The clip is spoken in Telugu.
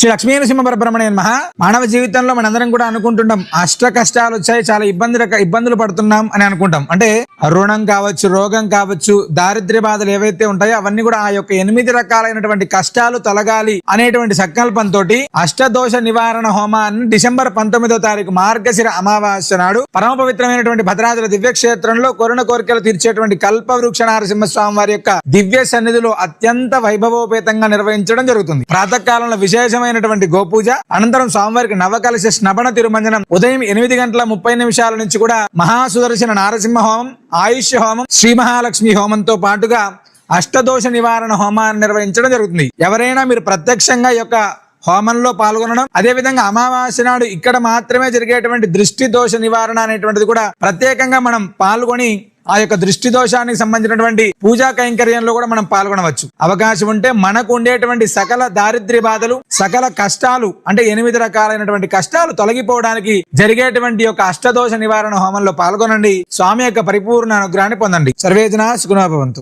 శ్రీ లక్ష్మీ నరసింహ పరబ్రహ్మణ్య మహా మానవ జీవితంలో మనందరం కూడా అనుకుంటుంటాం అష్ట కష్టాలు వచ్చాయి చాలా ఇబ్బంది ఇబ్బందులు పడుతున్నాం అని అనుకుంటాం. అంటే రుణం కావచ్చు రోగం కావచ్చు దారిద్ర్య బాధలు ఏవైతే ఉంటాయో అవన్నీ కూడా ఆ యొక్క ఎనిమిది రకాలైనటువంటి కష్టాలు తొలగాలి అనేటువంటి సంకల్పంతో అష్టదోష నివారణ హోమాన్ని డిసెంబర్ పంతొమ్మిదో తారీఖు మార్గశిర అమావాస్య నాడు పరమ పవిత్రమైనటువంటి భద్రాద్రి దివ్య క్షేత్రంలో కోరికలు తీర్చేటువంటి కల్ప వృక్ష స్వామి వారి యొక్క దివ్య సన్నిధిలో అత్యంత వైభవోపేతంగా నిర్వహించడం జరుగుతుంది. ప్రాతకాలంలో విశేషమైన విశేషమైనటువంటి గోపూజ. అనంతరం స్వామివారికి నవకలశ స్నపన తిరుమంజనం. ఉదయం ఎనిమిది గంటల ముప్పై నిమిషాల నుంచి కూడా మహాసుదర్శన నారసింహ హోమం ఆయుష్య హోమం శ్రీ మహాలక్ష్మి హోమంతో పాటుగా అష్టదోష నివారణ హోమాన్ని నిర్వహించడం జరుగుతుంది. ఎవరైనా మీరు ప్రత్యక్షంగా యొక్క హోమంలో పాల్గొనడం అదే విధంగా అమావాస్య నాడు ఇక్కడ మాత్రమే జరిగేటువంటి దృష్టి దోష నివారణ అనేటువంటిది కూడా ప్రత్యేకంగా మనం పాల్గొని ఆ యొక్క దృష్టి దోషానికి సంబంధించినటువంటి పూజా కైంకర్యంలో కూడా మనం పాల్గొనవచ్చు. అవకాశం ఉంటే మనకు ఉండేటువంటి సకల దారిద్ర్య బాధలు సకల కష్టాలు అంటే ఎనిమిది రకాలైనటువంటి కష్టాలు తొలగిపోవడానికి జరిగేటువంటి యొక్క అష్టదోష నివారణ హోమంలో పాల్గొనండి. స్వామి యొక్క పరిపూర్ణ అనుగ్రహాన్ని పొందండి. సర్వేజన సుగుణాభవంతు